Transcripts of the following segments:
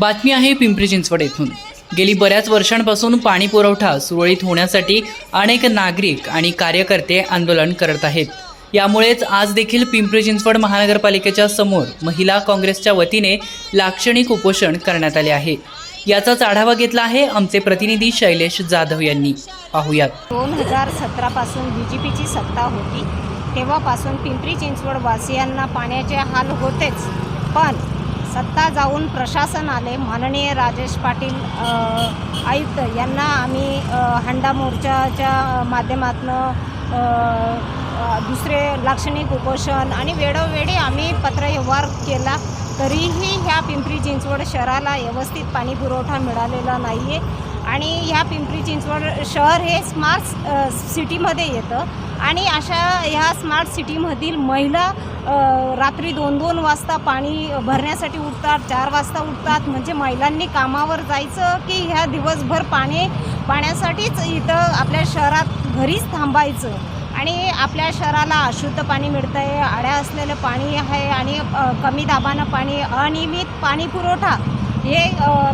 बातमी आहे पिंपरी चिंचवड येथून. गेली बऱ्याच वर्षांपासून पाणी पुरवठा सुरळीत होण्यासाठी अनेक नागरिक आणि कार्यकर्ते आंदोलन करत आहेत. यामुळेच आज देखील पिंपरी चिंचवड महानगरपालिकेच्या समोर महिला काँग्रेसच्या वतीने लाक्षणिक उपोषण करण्यात आले आहे. याचाच आढावा घेतला आहे आमचे प्रतिनिधी शैलेश जाधव यांनी. पाहुयात. दोन हजार सतरापासून बी जे पीची सत्ता होती. तेव्हापासून पिंपरी चिंचवड वासियांना पाण्याचे हाल होतेच. पण सत्ता जाऊन प्रशासन आले माननीय राजेश पाटील आयुक्त यांना आम्ही हंडा मोर्चाच्या माध्यमातून दुसरे लाक्षणिक उपोषण आणि वेळोवेळी आम्ही पत्रव्यवहार केला तरीही ह्या पिंपरी चिंचवड शहराला व्यवस्थित पाणी पुरवठा मिळालेला नाही आहे आणि ह्या पिंपरी चिंचवड शहर हे स्मार्ट सिटीमध्ये येतं. आणि अशा ह्या स्मार्ट सिटीमधील महिला रात्री दोन दोन वाजता पाणी भरण्यासाठी उठतात चार वाजता उठतात. म्हणजे महिलांनी कामावर जायचं की ह्या दिवसभर पाणी पाण्यासाठीच इथं आपल्या शहरात घरीच थांबायचं. आणि आपल्या शहराला अशुद्ध पाणी मिळतं आहे आड्या असलेलं पाणी आहे आणि कमी दाबानं पाणी अनियमित पाणी पुरवठा हे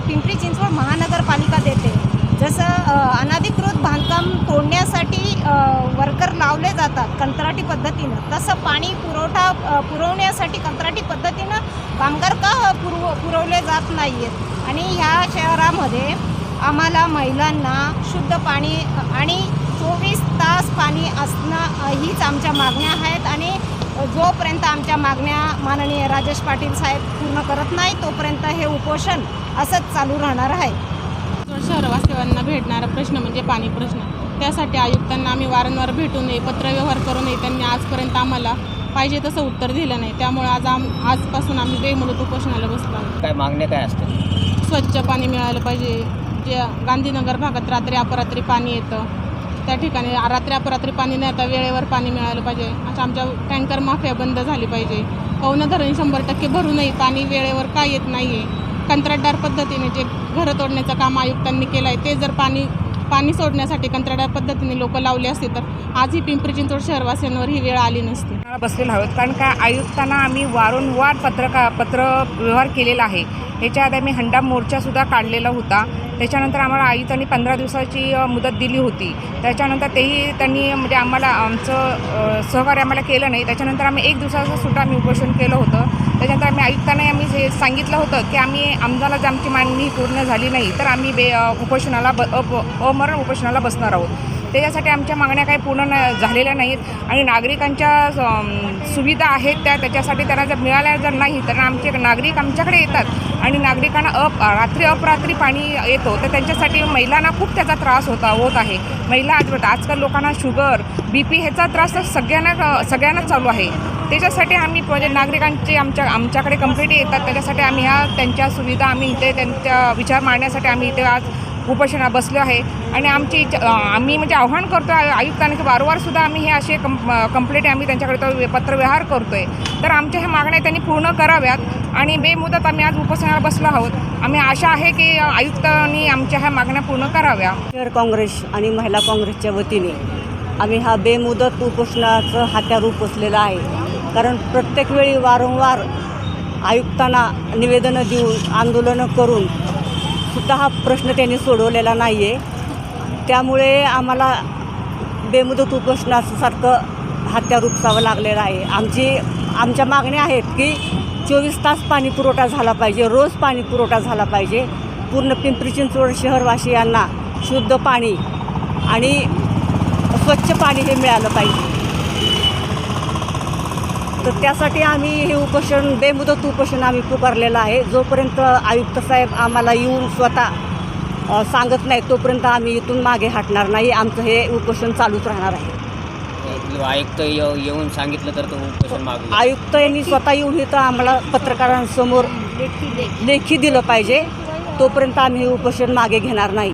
पिंपरी चिंचवड महानगरपालिका देते. जसं अनाधिकृत अनधिकृत बांधकाम तोडण्यासाठी वर्कर लावले जातात कंत्राटी पद्धतीनं. तसं पाणी पुरवठा पुरवण्यासाठी कंत्राटी पद्धतीनं कामगार का पुरव पुरवले जात नाही आहेत आणि ह्या शहरामध्ये आम्हाला महिलांना शुद्ध पाणी आणि चोवीस तास पाणी असणं हीच आमच्या मागण्या आहेत. आणि जोपर्यंत आमच्या मागण्या माननीय राजेश पाटील साहेब पूर्ण करत नाही तोपर्यंत हे उपोषण असंच चालू राहणार आहे. शहरवासियांना भेटणारा प्रश्न म्हणजे पाणी प्रश्न. त्यासाठी आयुक्तांना आम्ही वारंवार भेटूनही पत्रव्यवहार करूनही त्यांनी आजपर्यंत आम्हाला पाहिजे तसं उत्तर दिलं नाही. त्यामुळे आज आम आजपासून आम्ही बेमुदत उपोषणाला बसलो काय मागण्या काय असतात स्वच्छ पाणी मिळालं पाहिजे. जे गांधीनगर भागात रात्री अपरात्री पाणी येतं. त्या ठिकाणी रात्री अपरात्री पाणी नाही आता वेळेवर पाणी मिळालं पाहिजे. अशा आमच्या टँकर माफिया बंद झाली पाहिजे. पवन धरण शंभर टक्के भरूनही पाणी वेळेवर का येत नाही आहे कंत्राटदार पद्धतीने जे घरं तोडण्याचं काम आयुक्तांनी केलं आहे ते जर पाणी पाणी सोडण्यासाठी कंत्राड्या पद्धतीने लोक लावले असते तर आजही पिंपरी चिंचवड शहरवासियांवर ही वेळ आली नसती. बसलेला बसलेलो आहोत. कारण का आयुक्तांना आम्ही वारंवार पत्रका पत्र व्यवहार केलेला आहे. ह्याच्या आधी आम्ही हंडा मोर्चासुद्धा काढलेला होता. त्याच्यानंतर आम्हाला आयुक्तांनी पंधरा दिवसाची मुदत दिली होती. त्याच्यानंतर तेही त्यांनी म्हणजे आम्हाला आमचं सहकार्य आम्हाला केलं नाही. त्याच्यानंतर आम्ही एक दिवसाचं सुद्धा आम्ही उपोषण केलं होतं. म्हणजे त्याच्यानंतर आम्ही आयुक्तांना आम्ही हे सांगितलं होतं की आम्ही आम्हाला जर आमची मागणी पूर्ण झाली नाही तर आम्ही बे उपोषणाला ब अप अमरण उपोषणाला बसणार आहोत. त्याच्यासाठी आमच्या मागण्या काही पूर्ण न झालेल्या नाहीत आणि नागरिकांच्या सुविधा आहेत त्या त्याच्यासाठी त्यांना जर मिळाल्या जर नाही तर आमचे नागरिक आमच्याकडे येतात आणि नागरिकांना अप रात्री अपरात्री पाणी येतो तर त्यांच्यासाठी महिलांना खूप त्याचा त्रास होता होत आहे. महिला आजकाल लोकांना शुगर बी पी ह्याचा त्रास तर सगळ्यांना सगळ्यांनाच चालू आहे. त्याच्यासाठी आम्ही म्हणजे नागरिकांचे आमच्या आमच्याकडे कंप्लेंटी येतात. त्याच्यासाठी आम्ही ह्या त्यांच्या सुविधा आम्ही इथे त्यांच्या विचार मांडण्यासाठी आम्ही इथे आज उपोषणा बसलो आहे. आणि आमची इच्छा- आम्ही म्हणजे आव्हान करतो आहे आयुक्तांनी की वारंवारसुद्धा आम्ही हे असे कं कंप्लेंट आम्ही त्यांच्याकडे तो पत्रव्यवहार करतो आहे तर आमच्या ह्या मागण्या त्यांनी पूर्ण कराव्यात. आणि बेमुदत आम्ही आज उपोषणाला बसलो आहोत. आम्ही आशा आहे की आयुक्तांनी आमच्या ह्या मागण्या पूर्ण कराव्या. शहर काँग्रेस आणि महिला काँग्रेसच्या वतीने आम्ही हा बेमुदत उपोषणाचं हात्यार उपसलेला आहे. कारण प्रत्येक वेळी वारंवार आयुक्तांना निवेदनं देऊन आंदोलनं करून सुद्धा हा प्रश्न त्यांनी सोडवलेला नाही आहे त्यामुळे आम्हाला बेमुदत उपोषणासारखं हत्या रुपसावं लागलेलं आहे. आमची आमच्या मागण्या आहेत की चोवीस तास पाणी पुरवठा झाला पाहिजे रोज पाणी पुरवठा झाला पाहिजे. पूर्ण पिंपरी चिंचवड शहरवासियांना शुद्ध पाणी आणि स्वच्छ पाणी हे मिळालं पाहिजे. तर त्यासाठी आम्ही हे उपोषण बेमुदत उपोषण आम्ही पुकारलेलं आहे. जोपर्यंत आयुक्त साहेब आम्हाला येऊन स्वतः सांगत नाही तोपर्यंत आम्ही इथून मागे हटणार नाही. आमचं हे उपोषण चालूच राहणार आहे. आयुक्त येऊ- येऊन सांगितलं तर तो उपोषण मागू आयुक्त यांनी स्वतः येऊन इथं आम्हाला पत्रकारांसमोर लेखी दिलं पाहिजे. तोपर्यंत आम्ही हे उपोषण मागे घेणार नाही.